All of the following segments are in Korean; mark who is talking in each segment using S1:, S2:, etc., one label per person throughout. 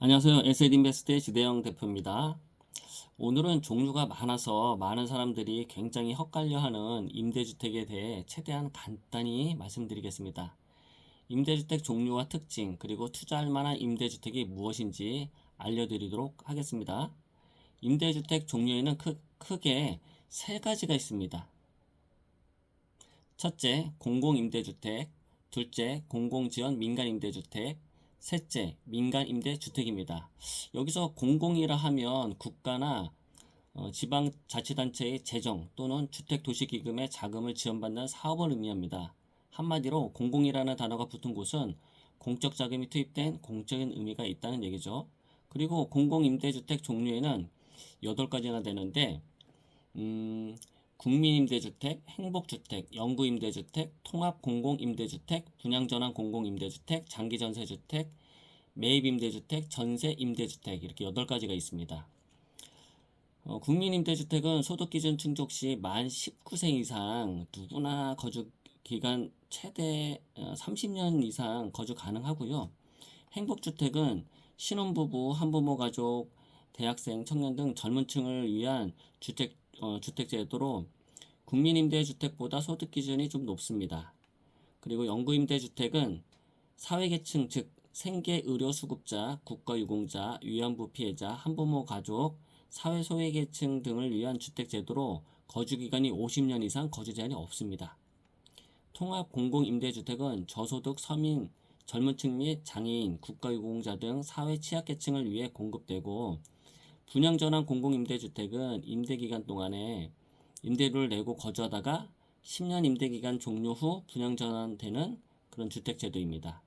S1: 안녕하세요. 에셋 인베스트의 지대영 대표입니다. 오늘은 종류가 많아서 많은 사람들이 굉장히 헛갈려하는 임대주택에 대해 최대한 간단히 말씀드리겠습니다. 임대주택 종류와 특징, 그리고 투자할 만한 임대주택이 무엇인지 알려드리도록 하겠습니다. 임대주택 종류에는 크, 크게 세 가지가 있습니다. 첫째, 공공임대주택, 둘째, 공공지원 민간임대주택, 셋째, 민간 임대 주택입니다. 여기서 공공이라 하면 국가나 어, 지방자치단체의 재정 또는 주택도시기금의 자금을 지원받는 사업을 의미합니다. 한마디로 공공이라는 단어가 붙은 곳은 공적 자금이 투입된 공적인 의미가 있다는 얘기죠. 그리고 공공임대주택 종류에는 8가지나 되는데 음, 국민임대주택, 행복주택, 영구임대주택, 통합공공임대주택, 분양전환 공공임대주택, 장기전세주택, 매입임대주택, 전세임대주택 이렇게 8가지가 있습니다. 어, 국민임대주택은 소득기준 충족 시 만 19세 이상 누구나 거주 기간 최대 30년 이상 거주 가능하고요. 행복주택은 신혼부부, 한부모 가족, 대학생, 청년 등 젊은 층을 위한 주택 어, 주택 제도로 국민임대주택보다 소득 기준이 좀 높습니다. 그리고 영구임대주택은 사회계층 즉 생계 의료 수급자, 국가유공자, 위안부 피해자, 한부모 가족, 사회 소외계층 등을 위한 주택 제도로 거주 기간이 50년 이상 거주 제한이 없습니다. 통합 공공임대주택은 저소득 서민, 젊은 층 및 장애인, 국가유공자 등 사회 취약계층을 위해 공급되고 분양 전환 공공임대주택은 임대기간 동안에 임대료를 내고 거주하다가 10년 임대기간 종료 후 분양 전환되는 그런 주택제도입니다.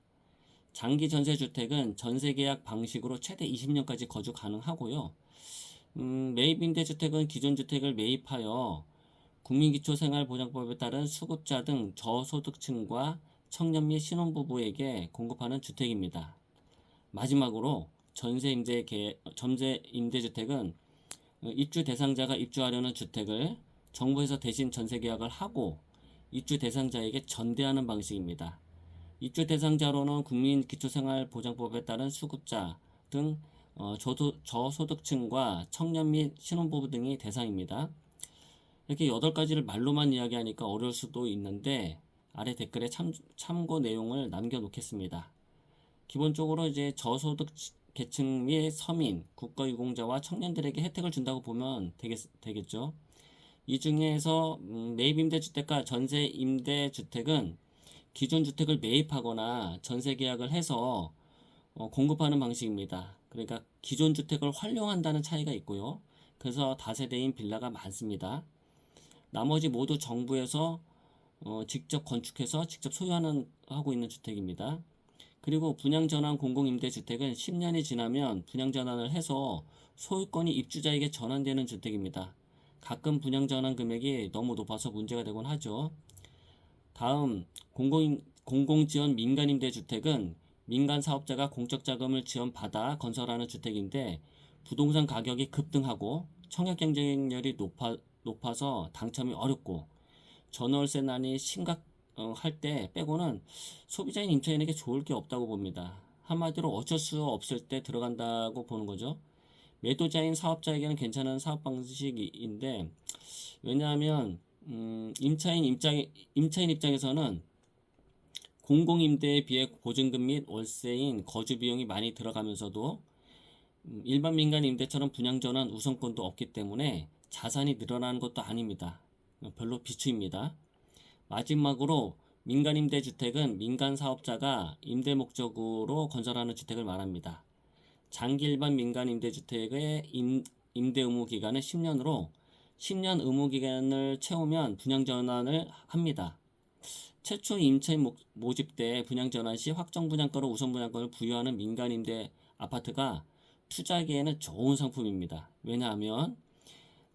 S1: 장기 전세주택은 전세계약 방식으로 최대 20년까지 거주 가능하고요. 음, 매입임대주택은 기존 주택을 매입하여 국민기초생활보장법에 따른 수급자 등 저소득층과 청년 및 신혼부부에게 공급하는 주택입니다. 마지막으로 전세 임대 계 전세 임대주택은 입주 대상자가 입주하려는 주택을 정부에서 대신 전세 계약을 하고 입주 대상자에게 전대하는 방식입니다. 입주 대상자로는 국민기초생활보장법에 따른 수급자 등 어, 저소, 저소득층과 청년 및 신혼부부 등이 대상입니다. 이렇게 8가지를 말로만 이야기하니까 어려울 수도 있는데 아래 댓글에 참, 참고 내용을 남겨놓겠습니다. 기본적으로 이제 저소득 계층 및 서민, 국가유공자와 청년들에게 혜택을 준다고 보면 되겠, 되겠죠. 이 중에서 음, 매입 임대주택과 전세 임대주택은 기존 주택을 매입하거나 전세 계약을 해서 어, 공급하는 방식입니다. 그러니까 기존 주택을 활용한다는 차이가 있고요. 그래서 다세대인 빌라가 많습니다. 나머지 모두 정부에서 어, 직접 건축해서 직접 소유하는 하고 있는 주택입니다. 그리고 분양전환 공공임대주택은 10년이 지나면 분양전환을 해서 소유권이 입주자에게 전환되는 주택입니다. 가끔 분양전환 금액이 너무 높아서 문제가 되곤 하죠. 다음 공공, 공공지원 민간임대주택은 민간 사업자가 공적 자금을 지원받아 건설하는 주택인데 부동산 가격이 급등하고 청약 경쟁률이 높아, 높아서 당첨이 어렵고 전월세 난이 심각 어, 할 때 빼고는 소비자인 임차인에게 좋을 게 없다고 봅니다. 한마디로 어쩔 수 없을 때 들어간다고 보는 거죠. 매도자인 사업자에게는 괜찮은 사업 방식인데 왜냐하면 음, 임차인 입장 임차인 입장에서는 공공 임대에 비해 보증금 및 월세인 거주 비용이 많이 들어가면서도 음, 일반 민간 임대처럼 분양 전환 우선권도 없기 때문에 자산이 늘어나는 것도 아닙니다. 별로 비추입니다. 마지막으로 민간임대주택은 민간 사업자가 임대 목적으로 건설하는 주택을 말합니다. 장기 일반 민간임대주택의 임, 임대 의무 기간은 10년으로 10년 의무 기간을 채우면 분양 전환을 합니다. 최초 임차인 모집 때 분양 전환 시 확정 분양가로 우선 분양권을 부여하는 민간 임대 아파트가 투자하기에는 좋은 상품입니다. 왜냐하면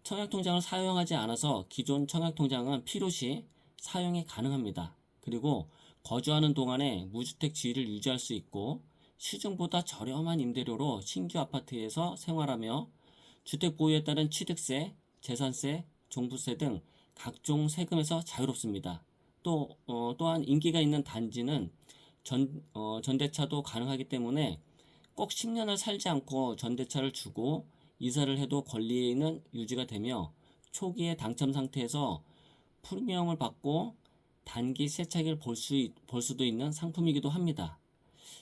S1: 청약통장을 사용하지 않아서 기존 청약통장은 필요시 사용이 가능합니다. 그리고 거주하는 동안에 무주택 지위를 유지할 수 있고 시중보다 저렴한 임대료로 신규 아파트에서 생활하며 주택 보유에 따른 취득세, 재산세, 종부세 등 각종 세금에서 자유롭습니다. 또 어, 또한 인기가 있는 단지는 전 어, 전대차도 가능하기 때문에 꼭 10년을 살지 않고 전대차를 주고 이사를 해도 권리는 유지가 되며 초기에 당첨 상태에서 프리미엄을 받고 단기 세차기를 볼, 수, 있- 볼 수도 있는 상품이기도 합니다.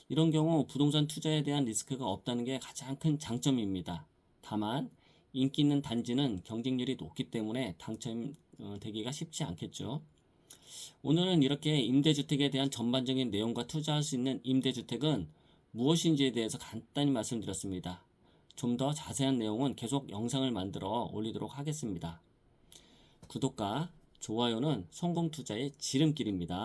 S1: 이런 경우 부동산 투자에 대한 리스크가 없다는 게 가장 큰 장점입니다. 다만 인기 있는 단지는 경쟁률이 높기 때문에 당첨되기가 쉽지 않겠죠. 오늘은 이렇게 임대주택에 대한 전반적인 내용과 투자할 수 있는 임대주택은 무엇인지에 대해서 간단히 말씀드렸습니다. 좀 더 자세한 내용은 계속 영상을 만들어 올리도록 하겠습니다. 구독과 좋아요는 성공 투자의 지름길입니다.